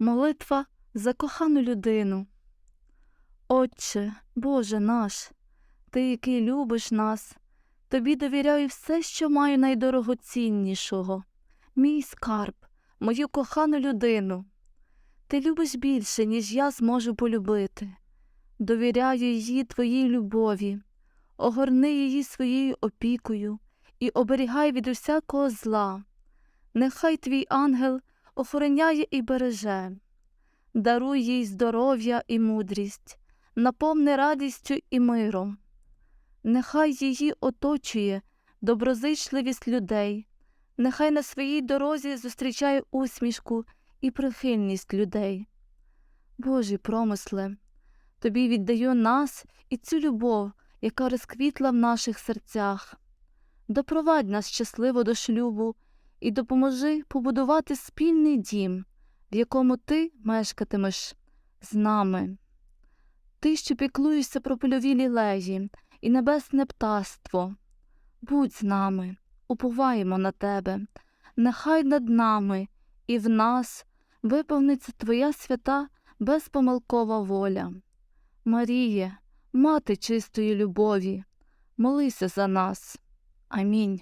Молитва за кохану людину. Отче, Боже наш, Ти, який любиш нас, Тобі довіряю все, що маю найдорогоціннішого, мій скарб, мою кохану людину. Ти любиш більше, ніж я зможу полюбити. Довіряю її твоїй любові, огорни її своєю опікою і оберігай від усякого зла. Нехай твій ангел охороняє і береже, даруй їй здоров'я і мудрість, наповни радістю і миром. Нехай її оточує доброзичливість людей, нехай на своїй дорозі зустрічає усмішку і прихильність людей. Божі промисле, тобі віддаю нас і цю любов, яка розквітла в наших серцях. Допровадь нас щасливо до шлюбу і допоможи побудувати спільний дім, в якому ти мешкатимеш з нами. Ти, що піклуєшся про польові лілеї і небесне птаство, будь з нами, уповаємо на тебе, нехай над нами і в нас виповниться Твоя свята безпомилкова воля. Маріє, мати чистої любові, молися за нас. Амінь.